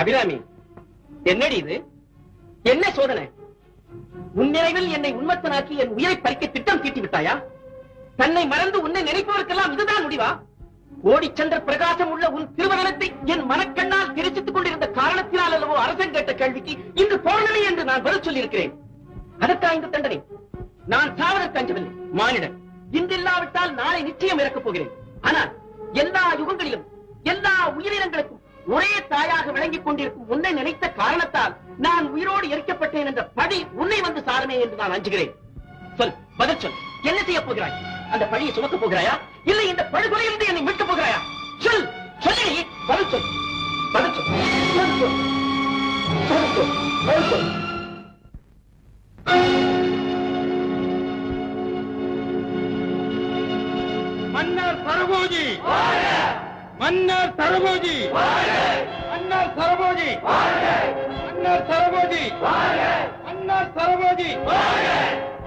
அபிராமி என்னடி இது? என்ன சோதனை? உன்னிறைவில் என்னை உண்மத்தனாக்கி என் உயிரை பறிக்க திட்டம் தீட்டி விட்டாயா? தன்னை மறந்து உன்னை நினைப்பவருக்கெல்லாம் இதுதான் முடிவா? கோடிச்சந்திர பிரகாசம் உள்ள உன் திருவரணத்தை என் மனக்கண்ணால் தெரிச்சித்துக் கொண்டிருந்த காரணத்தினால் அல்லவோ அரசன் கேட்ட கேள்விக்கு இன்று பௌர்ணமி என்று நான் பதில் சொல்லியிருக்கிறேன். அதற்கா இந்த தண்டனை? நான் சாவதற்கு அஞ்சவில்லை மானிடன். இன்றில்லாவிட்டால் நாளை நிச்சயம் இறக்கப் போகிறேன். ஆனால் எல்லா யுகங்களிலும் எல்லா உயிரினங்களுக்கும் ஒரே தாயாக விளங்கிக் கொண்டிருக்கும் உன்னை நினைத்த காரணத்தால் நான் உயிரோடு எரிக்கப்பட்டேன் என்ற படி உன்னை வந்து சாருமே என்று நான் அஞ்சுகிறேன். சொல் பதில் சொல். என்ன செய்ய போகிறாய்? அந்த பழியை சுமக்க போகிறாயா? இல்லை இந்த படுகொலையிலிருந்து என்னை மீட்கப் போகிறாயா? சொல் சொல்லி பதில் சொல். பதில் சொல். பதில் சொல். பதில் சொல். பதில் சொல். மன்னர் சரபோஜி மன்னர் சரபோஜி. மன்னர் சரபோஜி. மன்னர் சரபோஜி. மன்னர் சரபோஜி.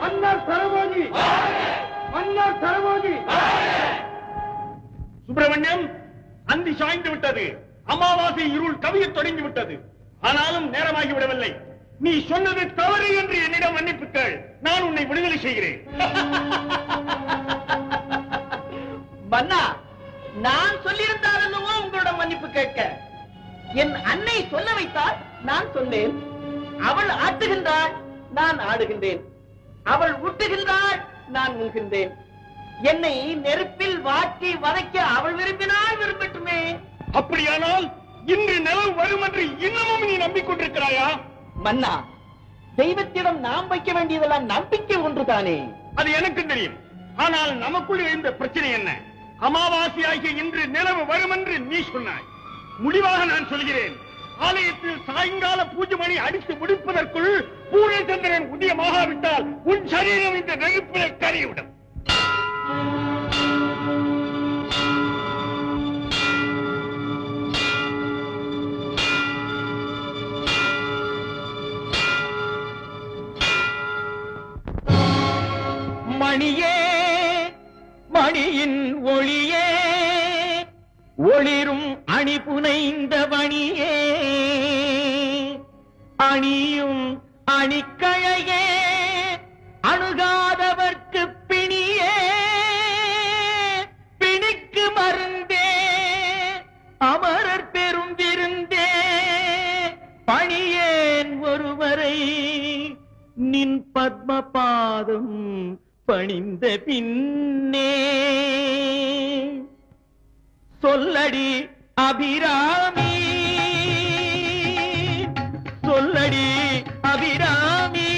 மன்னர் சரபோஜி. மன்னர் சரபோஜி. சுப்பிரமணியம் அந்தி சாய்ந்து விட்டது. அமாவாசை இருள் கவியத் தொடங்கி விட்டது. ஆனாலும் நேரமாகி விடவில்லை. நீ சொன்னது தவறு என்று என்னிடம் மன்னிப்பு கேள். நான் உன்னை விடுதலை செய்கிறேன். மன்னா நான் சொல்லியிருந்தால் அல்லவோ உங்களிடம் மன்னிப்பு கேட்க. என் அன்னை சொல்ல வைத்தால் நான் சொன்னேன். அவள் ஆட்டுகின்றாள் நான் ஆடுகின்றேன். அவள் ஊட்டுகின்றாள் நான் உண்கின்றேன். என்னை நெருப்பில் வாட்டி வதைக்க அவள் விரும்பினால் விரும்பட்டுமே. அப்படியானால் இன்று நிலவு வரும் என்று இன்னமும் நீ நம்பிக்கொண்டிருக்கிறாயா? மன்னா தெய்வத்திடம் நாம் வைக்க வேண்டியதெல்லாம் நம்பிக்கை ஒன்றுதானே? அது எனக்கு தெரியும். ஆனால் நமக்குள் எழுந்த பிரச்சனை என்ன? அமாவாசை இன்று நிலவு வரும் என்று நீ சொன்னாய். முடிவாக நான் சொல்கிறேன். ஆலயத்தில் சாயங்கால பூஜை மணி அடித்து முடிப்பதற்குள் பூரணச்சந்திரன் உதயமாகாவிட்டால் உன் சரீரம் இந்த நெருப்பில் கறிவிடும் மணியே மணியின் ஒளிரும் அணி புனைந்த மணியே அணியும் அணிக்கழையே அணுகாதவர்க்கு பிணியே. பிணிக்கு மருந்தே அமரர் பெரும் விருந்தே. பணியேன் ஒருவரை நின் பத்மபாதம் பணிந்த பின்னே. சொல்லடி அபிராமி. சொல்லடி அபிராமி.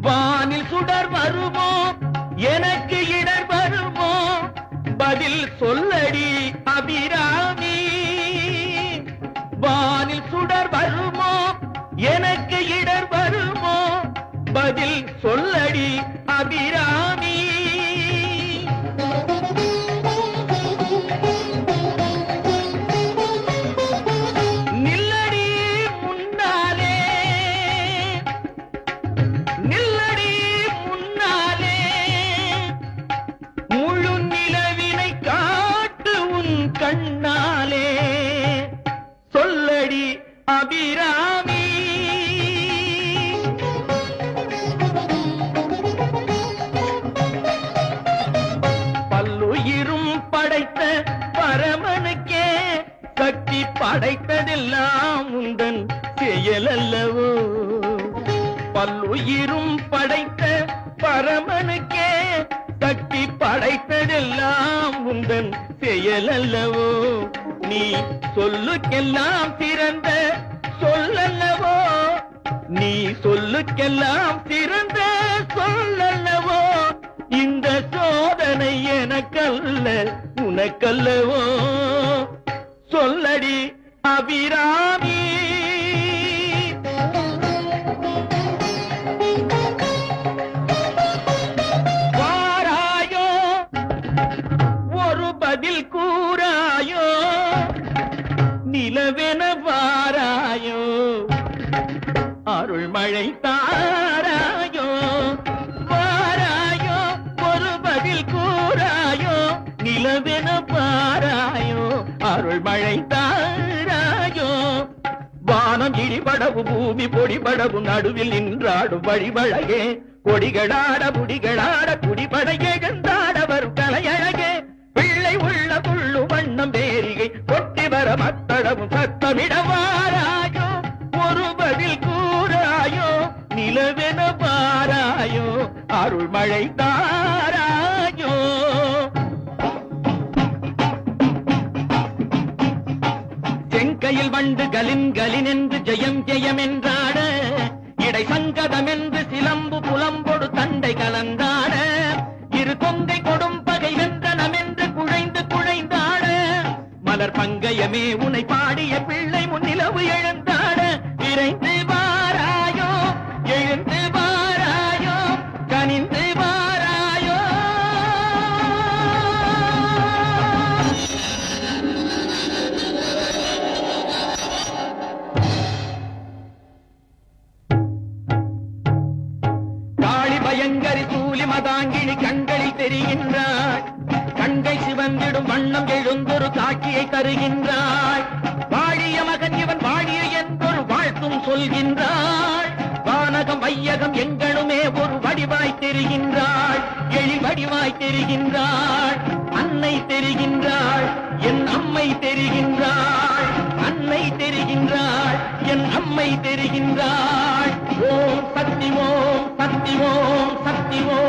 வானில் சுடர் வருமோ? எனக்கு இடர் வருமோ? பதில் சொல்லடி அபிராமி. வானில் சுடர் வருமோ? எனக்கு இடர் வருமோ? பதில் சொல்லடி அபிராமி அபிராமி. பல்லுயிரும் படைத்த பரமனுக்கே சக்தி படைத்ததெல்லாம் உந்தன் செயல் அல்லவோ பல்லுயிரும் படைத்த பரமனுக்கே சக்தி படைத்ததெல்லாம் உந்தன் செயல் அல்லவோ நீ சொல்லுக்கெல்லாம் சிறந்த சொல்லல்லவோ? நீ சொல்லுக்கெல்லாம் சிறந்த சொல்லல்லவோ? இந்த சோதனை எனக்கல்ல உனக்கல்லவோ? சொல்லடி அபிராமி பதில் கூறாயோ நிலவென பாராயோ அருள் மழை தாராயோ. வானம் இடிபடவு பூமி பொடிபடவு நடுவில் நின்றாடும் வழிபழகே கொடிகளாட முடிகளாட குடிபடையே கந்தாடவர் கலையழகே. பிள்ளை உள்ள புள்ளு வண்ணம் வேரிகை கொட்டி வர மத்தளவும் சத்தமிடவாராயோ ஒரு பதில் கூறாயோ நிலவென பாராயோ அருள் மழை செங்கையில் வண்டு கலின் கலின் என்று ஜெயம் ஜெயம் என்றாட இடை சங்கதம் என்று சிலம்பு புலம்பொடு தண்டை கலந்தாட இரு கொங்கை கொடும் பகை வென்றனம் என்று குழைந்து குழைந்தாட மலர் பங்கயமே உனை பாடிய பிள்ளை முன்னிலவு எழுந்தாட விரைந்து பயங்கரி கூலி மதாங்கிழி கண்களில் தெரிகின்றாய். கண்கை சிவந்திடும் வண்ணம் எழுந்தொரு காட்சியை தருகின்றாய். வாழிய மகன் இவன் வாழிய என்றொரு வாழ்த்தும் சொல்கின்றாள் வானகம் வையகம் எங்களுமே ஒரு வடிவாய் தெரிகின்றாள் எழி வடிவாய் தெரிகின்றாள் அன்னை தெரிகின்றாள் என் அம்மை தெரிகின்றாள் அன்னை தெரிகின்றாள் என் அம்மை தெரிகின்றாள் ஓம் சக்திமோ ஓம்